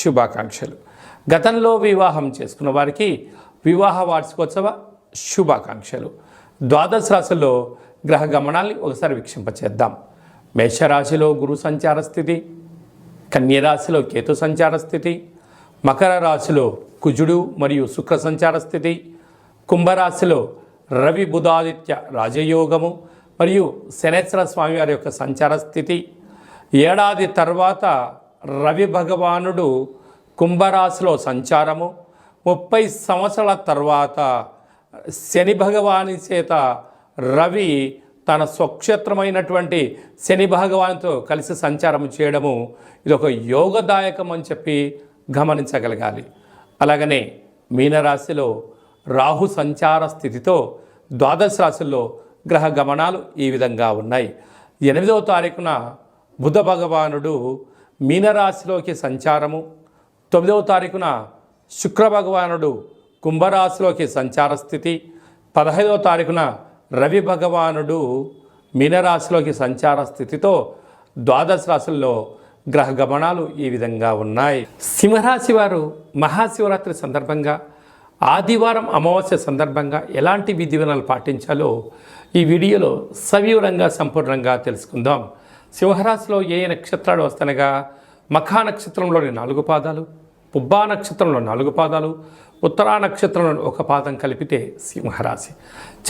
శుభాకాంక్షలు. గతంలో వివాహం చేసుకున్న వారికి వివాహ వార్షికోత్సవ శుభాకాంక్షలు. ద్వాదశ రాశుల్లో గ్రహ గమనాల్ని ఒకసారి వీక్షింపచేద్దాం. మేషరాశిలో గురు సంచార స్థితి కన్యరాశిలో కేతు సంచార స్థితి మకర రాశిలో కుజుడు మరియు శుక్ర సంచార స్థితి కుంభరాశిలో రవి బుధాదిత్య రాజయోగము మరియు శనేశ్వర స్వామివారి యొక్క సంచార స్థితి. ఏడాది తర్వాత రవి భగవానుడు కుంభరాశిలో సంచారము. ముప్పై సంవత్సరాల తర్వాత శని భగవాని చేత రవి తన స్వక్షేత్రమైనటువంటి శని భగవానితో కలిసి సంచారం చేయడము ఇది ఒక యోగదాయకం అని చెప్పి గమనించగలగాలి. అలాగనే మీనరాశిలో రాహు సంచార స్థితితో ద్వాదశ రాశుల్లో గ్రహ గమనాలు ఈ విధంగా ఉన్నాయి. ఎనిమిదవ తారీఖున బుధ భగవానుడు మీనరాశిలోకి సంచారము. తొమ్మిదవ తారీఖున శుక్ర భగవానుడు కుంభరాశిలోకి సంచార స్థితి. పదహైదవ తారీఖున రవి భగవానుడు మీనరాశిలోకి సంచార స్థితితో ద్వాదశ రాశుల్లో గ్రహ గమనాలు ఈ విధంగా ఉన్నాయి. సింహరాశి వారు మహాశివరాత్రి సందర్భంగా ఆదివారం అమావాస్య సందర్భంగా ఎలాంటి విధి విధానాలు పాటించాలో ఈ వీడియోలో సవివరంగా సంపూర్ణంగా తెలుసుకుందాం. సింహరాశిలో ఏ ఏ నక్షత్రాలు వస్తనగా? మఖా నక్షత్రంలోని నాలుగు పాదాలు పుబ్బా నక్షత్రంలో నాలుగు పాదాలు ఉత్తరా నక్షత్రంలో ఒక పాదం కలిపితే సింహరాశి.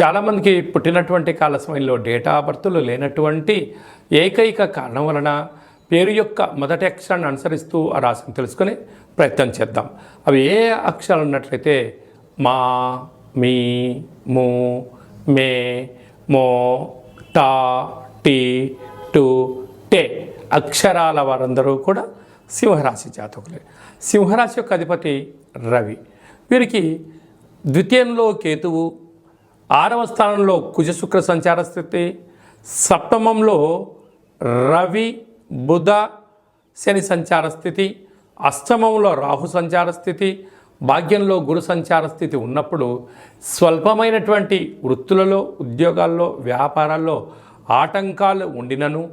చాలామందికి పుట్టినటువంటి కాల సమయంలో డేటా బర్త్లు లేనటువంటి ఏకైక కారణం వలన పేరు యొక్క మొదటి అక్షరాన్ని అనుసరిస్తూ ఆ రాశిని తెలుసుకొని ప్రయత్నం చేద్దాం. అవి ఏ అక్షరాలు ఉన్నట్లయితే మా మీ ము మే మో టా టీ టు టే అక్షరాల వారందరూ కూడా సింహరాశి జాతకులే. సింహరాశి యొక్క అధిపతి రవి. వీరికి ద్వితీయంలో కేతువు ఆరవ స్థానంలో కుజశుక్ర సంచార స్థితి సప్తమంలో రవి బుధ శని సంచార స్థితి అష్టమంలో రాహు సంచార స్థితి భాగ్యంలో గురు సంచార స్థితి ఉన్నప్పుడు స్వల్పమైనటువంటి వృత్తులలో ఉద్యోగాల్లో వ్యాపారాల్లో ఆటంకాలు ఉండినను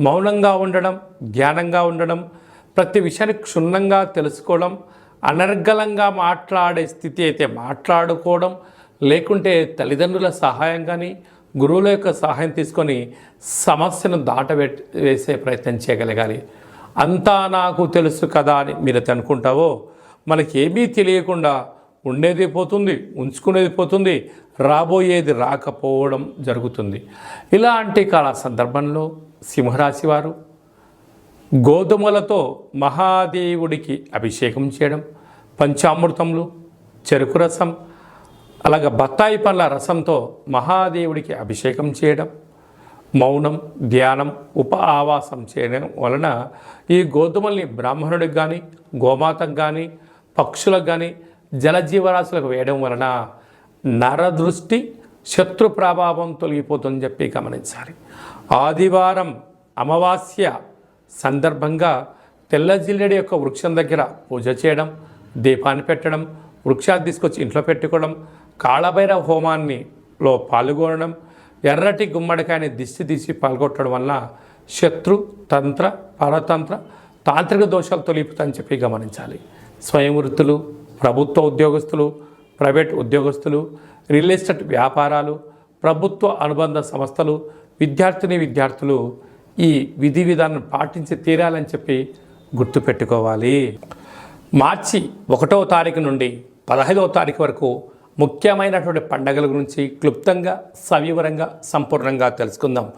మౌనంగా ఉండడం జ్ఞానంగా ఉండడం ప్రతి విషయాన్ని క్షుణ్ణంగా తెలుసుకోవడం అనర్గళంగా మాట్లాడే స్థితి అయితే మాట్లాడుకోవడం లేకుంటే తల్లిదండ్రుల సహాయం కానీ గురువుల యొక్క సహాయం తీసుకొని సమస్యను దాటవే వేసే ప్రయత్నం చేయగలగాలి. అంతా నాకు తెలుసు కదా అని మీరు అనుకుంటావో మనకి ఏమీ తెలియకుండా ఉండేది పోతుంది ఉంచుకునేది పోతుంది రాబోయేది రాకపోవడం జరుగుతుంది. ఇలాంటి కాల సందర్భంలో సింహరాశి వారు గోధుమలతో మహాదేవుడికి అభిషేకం చేయడం పంచామృతములు చెరుకు రసం అలాగే బత్తాయి పండ్ల రసంతో మహాదేవుడికి అభిషేకం చేయడం మౌనం ధ్యానం ఉప ఆవాసం చేయడం వలన ఈ గోధుమల్ని బ్రాహ్మణుడికి కానీ గోమాతకు కానీ పక్షులకు కానీ జలజీవరాశులకు వేయడం వలన నరదృష్టి శత్రు ప్రభావం తొలగిపోతుందని చెప్పి గమనించాలి. ఆదివారం అమావాస్య సందర్భంగా తెల్ల జిల్లెడి యొక్క వృక్షం దగ్గర పూజ చేయడం దీపాన్ని పెట్టడం వృక్షాన్ని తీసుకొచ్చి ఇంట్లో పెట్టుకోవడం కాళభైరవ హోమాన్ని లో పాల్గొనడం ఎర్రటి గుమ్మడికాయని దిష్టి తీసి పాల్గొట్టడం వల్ల శత్రు తంత్ర పరతంత్ర తాంత్రిక దోషాలు తొలిపుతాయని చెప్పి గమనించాలి. స్వయం వృత్తులు ప్రభుత్వ ఉద్యోగస్తులు ప్రైవేట్ ఉద్యోగస్తులు రియల్ ఎస్టేట్ వ్యాపారాలు ప్రభుత్వ అనుబంధ సంస్థలు విద్యార్థిని విద్యార్థులు ఈ విధి విధానం పాటించి తీరాలని చెప్పి గుర్తుపెట్టుకోవాలి. మార్చి ఒకటవ తారీఖు నుండి పదహైదవ తారీఖు వరకు ముఖ్యమైనటువంటి పండగల గురించి క్లుప్తంగా సవివరంగా సంపూర్ణంగా తెలుసుకుందాం.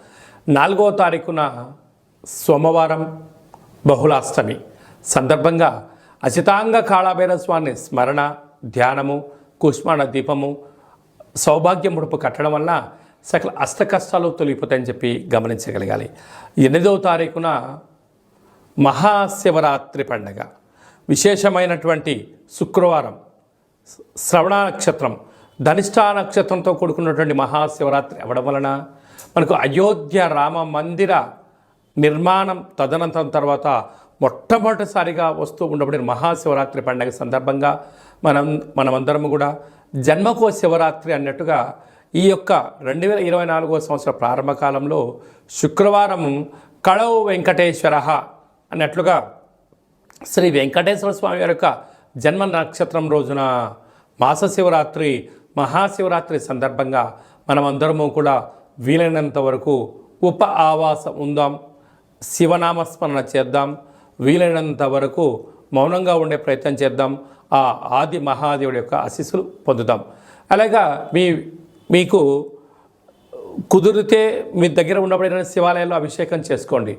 నాలుగవ తారీఖున సోమవారం బహుళాష్టమి. సందర్భంగా అచితాంగ కాళాభైర స్వామి స్మరణ ధ్యానము కుష్మాణ దీపము సౌభాగ్య ముడుపు కట్టడం వల్ల సకల అష్ట కష్టాలు తొలగిపోతాయని చెప్పి గమనించగలగాలి. ఎనిమిదవ తారీఖున మహాశివరాత్రి పండగ. విశేషమైనటువంటి శుక్రవారం శ్రవణ నక్షత్రం ధనిష్టా నక్షత్రంతో కూడుకున్నటువంటి మహాశివరాత్రి అవ్వడం వలన మనకు అయోధ్య రామ మందిర నిర్మాణం తదనంతరం తర్వాత మొట్టమొదటిసారిగా వస్తూ ఉండబడిన మహాశివరాత్రి పండగ సందర్భంగా మనం మనమందరం కూడా జన్మకో శివరాత్రి అన్నట్టుగా ఈ యొక్క రెండు వేల ఇరవై నాలుగో సంవత్సర ప్రారంభ కాలంలో శుక్రవారం కళవు వెంకటేశ్వర అన్నట్లుగా శ్రీ వెంకటేశ్వర స్వామి యొక్క జన్మ నక్షత్రం రోజున మాస శివరాత్రి మహాశివరాత్రి సందర్భంగా మనమందరము కూడా వీలైనంత వరకు ఉప ఆవాసం ఉందాం శివనామస్మరణ చేద్దాం వీలైనంత వరకు మౌనంగా ఉండే ప్రయత్నం చేద్దాం ఆ ఆది మహాదేవుడి యొక్క ఆశీస్సులు పొందుదాం అలాగా మీ మీకు కుదిరితే మీ దగ్గర ఉన్నప్పుడైనా శివాలయాల్లో అభిషేకం చేసుకోండి.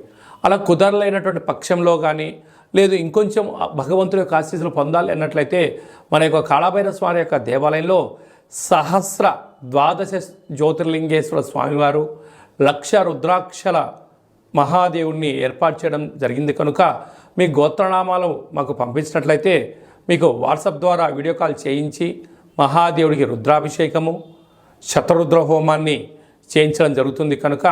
అలా కుదరలేనటువంటి పక్షంలో కానీ లేదు ఇంకొంచెం భగవంతుడి యొక్క ఆశీస్సులు పొందాలి అన్నట్లయితే మన యొక్క కాళభైరవ స్వామి యొక్క దేవాలయంలో సహస్ర ద్వాదశ జ్యోతిర్లింగేశ్వర స్వామివారు లక్ష రుద్రాక్షల మహాదేవుణ్ణి ఏర్పాటు చేయడం జరిగింది కనుక మీ గోత్రనామాలు మాకు పంపించినట్లయితే మీకు వాట్సాప్ ద్వారా వీడియో కాల్ చేయించి మహాదేవుడికి రుద్రాభిషేకము శతరుద్ర హోమాన్ని చేయించడం జరుగుతుంది కనుక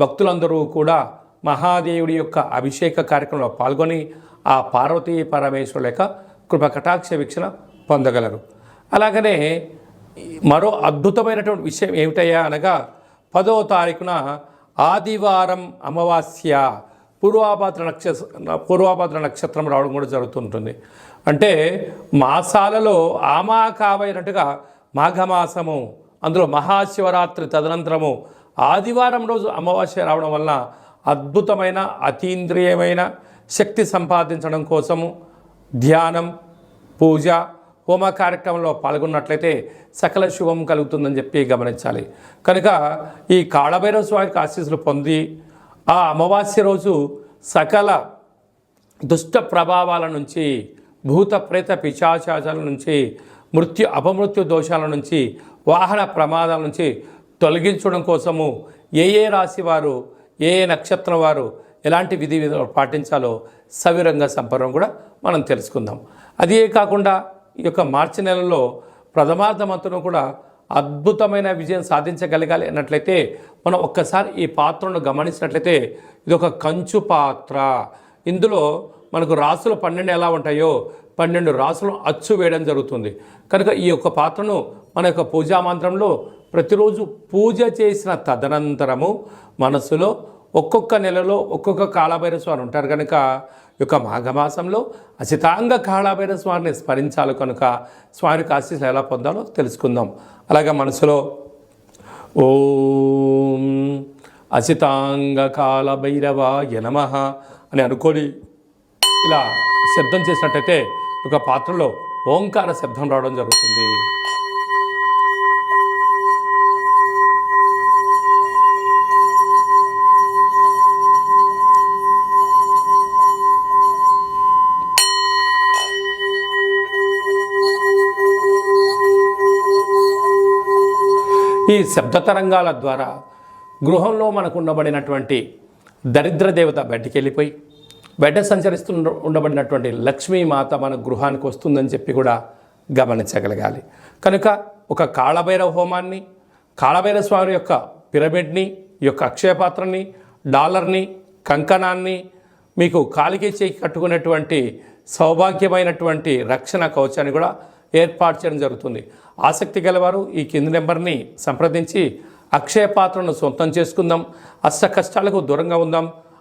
భక్తులందరూ కూడా మహాదేవుడి యొక్క అభిషేక కార్యక్రమంలో పాల్గొని ఆ పార్వతీ పరమేశ్వరుల యొక్క కృప కటాక్ష వీక్షణ పొందగలరు. అలాగనే మరో అద్భుతమైనటువంటి విషయం ఏమిటయ్యా అనగా పదో తారీఖున ఆదివారం అమావాస్య పూర్వాభాద్ర నక్షత్ర పూర్వాభాద్ర నక్షత్రం రావడం కూడా జరుగుతుంటుంది. అంటే మాసాలలో ఆమాకావైనట్టుగా మాఘమాసము అందులో మహాశివరాత్రి తదనంతరము ఆదివారం రోజు అమావాస్య రావడం వలన అద్భుతమైన అతీంద్రియమైన శక్తి సంపాదించడం కోసము ధ్యానం పూజ హోమ కార్యక్రమంలో పాల్గొన్నట్లయితే సకల శుభం కలుగుతుందని చెప్పి గమనించాలి. కనుక ఈ కాళభైరవ స్వామికి ఆశీస్సులు పొంది ఆ అమావాస్య రోజు సకల దుష్ట ప్రభావాల నుంచి భూత ప్రేత పిశాచాచాల నుంచి మృత్యు అపమృత్యు దోషాల నుంచి వాహన ప్రమాదాల నుంచి తొలగించడం కోసము ఏ ఏ రాశి వారు ఏ ఏ నక్షత్రం వారు ఎలాంటి విధి విధాలు పాటించాలో సవిరంగా సంపర్వం కూడా మనం తెలుసుకుందాం. అదే కాకుండా ఈ యొక్క మార్చి నెలలో ప్రథమార్థమంతను కూడా అద్భుతమైన విజయం సాధించగలగాలి అన్నట్లయితే మనం ఒక్కసారి ఈ పాత్రను గమనించినట్లయితే ఇది ఒక కంచు పాత్ర. ఇందులో మనకు రాసులు పన్నెండు ఎలా ఉంటాయో పన్నెండు రాసులను అచ్చు వేయడం జరుగుతుంది. కనుక ఈ యొక్క పాత్రను మన యొక్క పూజా మంత్రంలో ప్రతిరోజు పూజ చేసిన తదనంతరము మనసులో ఒక్కొక్క నెలలో ఒక్కొక్క కాళభైర స్వామి ఉంటారు కనుక ఈ యొక్క మాఘమాసంలో అచితాంగ కాళభైర స్వామిని స్మరించాలి కనుక స్వామి ఆశీస్సులు ఎలా పొందాలో తెలుసుకుందాం. అలాగే మనసులో ఓం అచితాంగ కాళభైరవాయ నమ అని అనుకొని ఇలా శబ్దం చేసినట్టయితే ఒక పాత్రలో ఓంకార శబ్దం రావడం జరుగుతుంది. ఈ శబ్ద తరంగాల ద్వారా గృహంలో మనకు ఉండబడినటువంటి దరిద్ర దేవత బయటికి వెళ్ళిపోయి వెడ సంచరిస్తున్న ఉండబడినటువంటి లక్ష్మీమాత మన గృహానికి వస్తుందని చెప్పి కూడా గమనించగలగాలి. కనుక ఒక కాళభైరవ హోమాన్ని కాళభైరవ స్వామి యొక్క పిరమిడ్ని ఈ యొక్క అక్షయపాత్రని డాలర్ని కంకణాన్ని మీకు కాలికి చేయి కట్టుకునేటువంటి సౌభాగ్యమైనటువంటి రక్షణ కవచాన్ని కూడా ఏర్పాటు చేయడం జరుగుతుంది. ఆసక్తి గలవారు ఈ కింది నెంబర్ని సంప్రదించి అక్షయ పాత్రను సొంతం చేసుకుందాం. అష్ట కష్టాలకు దూరంగా ఉందాం.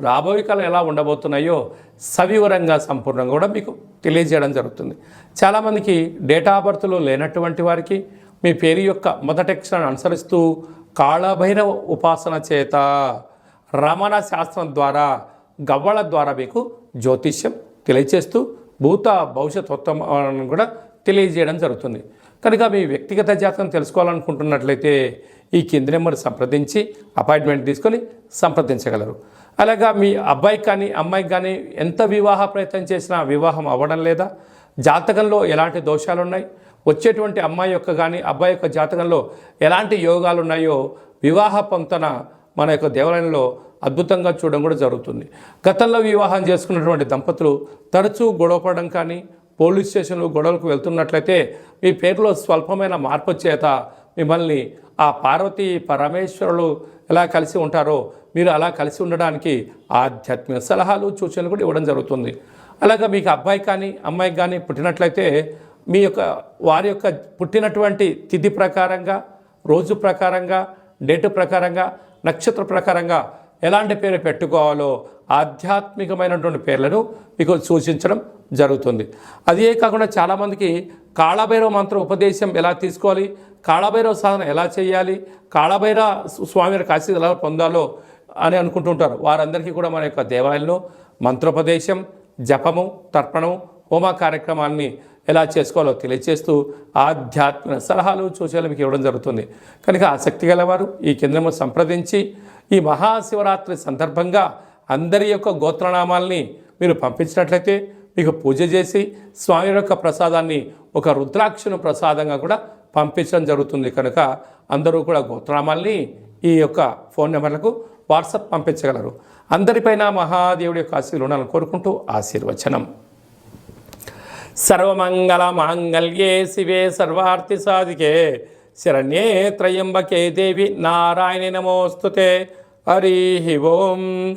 రాబోయే కాలం ఎలా ఉండబోతున్నాయో సవివరంగా సంపూర్ణంగా కూడా మీకు తెలియజేయడం జరుగుతుంది. చాలామందికి డేటా బర్త్లో లేనటువంటి వారికి మీ పేరు యొక్క మొదటి అక్షరాన్ని అనుసరిస్తూ కాళభైరవ ఉపాసన చేత రమణ శాస్త్రం ద్వారా గవ్వల ద్వారా మీకు జ్యోతిష్యం తెలియచేస్తూ భూత భవిష్యత్ ఉత్తమాలను కూడా తెలియజేయడం జరుగుతుంది. కనుక మీ వ్యక్తిగత జాతకం తెలుసుకోవాలనుకుంటున్నట్లయితే ఈ కింది నెంబర్ సంప్రదించి అపాయింట్మెంట్ తీసుకొని సంప్రదించగలరు. అలాగా మీ అబ్బాయికి కానీ అమ్మాయికి కానీ ఎంత వివాహ ప్రయత్నం చేసినా వివాహం అవ్వడం లేదా? జాతకంలో ఎలాంటి దోషాలు ఉన్నాయి వచ్చేటువంటి అమ్మాయి యొక్క కానీ అబ్బాయి యొక్క జాతకంలో ఎలాంటి యోగాలు ఉన్నాయో వివాహ పొంతన మన యొక్క దేవాలయంలో అద్భుతంగా చూడడం కూడా జరుగుతుంది. గతంలో వివాహం చేసుకున్నటువంటి దంపతులు తరచూ గొడవపడడం కానీ పోలీస్ స్టేషన్లు గొడవలకు వెళ్తున్నట్లయితే మీ పేరులో స్వల్పమైన మార్పు చేత మిమ్మల్ని ఆ పార్వతీ పరమేశ్వరులు ఎలా కలిసి ఉంటారో మీరు అలా కలిసి ఉండడానికి ఆధ్యాత్మిక సలహాలు సూచనలు కూడా ఇవ్వడం జరుగుతుంది. అలాగే మీకు అబ్బాయి కానీ అమ్మాయికి కానీ పుట్టినట్లయితే మీ యొక్క వారి యొక్క పుట్టినటువంటి తిథి ప్రకారంగా రోజు ప్రకారంగా డేటు ప్రకారంగా నక్షత్ర ప్రకారంగా ఎలాంటి పేరు పెట్టుకోవాలో ఆధ్యాత్మికమైనటువంటి పేర్లను మీకు సూచించడం జరుగుతుంది. అదే కాకుండా చాలామందికి కాళభైరవ మంత్ర ఉపదేశం ఎలా తీసుకోవాలి? కాళభైరవ సాధన ఎలా చేయాలి? కాళభైరవ స్వామి కాశీ ఎలా పొందాలో అని అనుకుంటుంటారు వారందరికీ కూడా మన యొక్క దేవాలయంలో మంత్రోపదేశం జపము తర్పణము హోమ కార్యక్రమాన్ని ఎలా చేసుకోవాలో తెలియజేస్తూ ఆధ్యాత్మిక సలహాలు సూచనలు మీకు ఇవ్వడం జరుగుతుంది. కనుక ఆసక్తి గలవారు ఈ కేంద్రము సంప్రదించి ఈ మహాశివరాత్రి సందర్భంగా అందరి యొక్క గోత్రనామాల్ని మీరు పంపించినట్లయితే మీకు పూజ చేసి స్వామి యొక్క ప్రసాదాన్ని ఒక రుద్రాక్షను ప్రసాదంగా కూడా పంపించడం జరుగుతుంది. కనుక అందరూ కూడా గోత్రామాల్ని ఈ యొక్క ఫోన్ నెంబర్లకు వాట్సాప్ పంపించగలరు. అందరిపైన మహాదేవుడి యొక్క ఆశీర్వాదాలు ఉండాలని కోరుకుంటూ ఆశీర్వచనం. సర్వమంగళ మాంగళ్యే శివే సర్వార్థి సాధికే. శరణ్యే త్రయంబకే దేవి. నారాయణ నమోస్తుతే. హరి ఓం.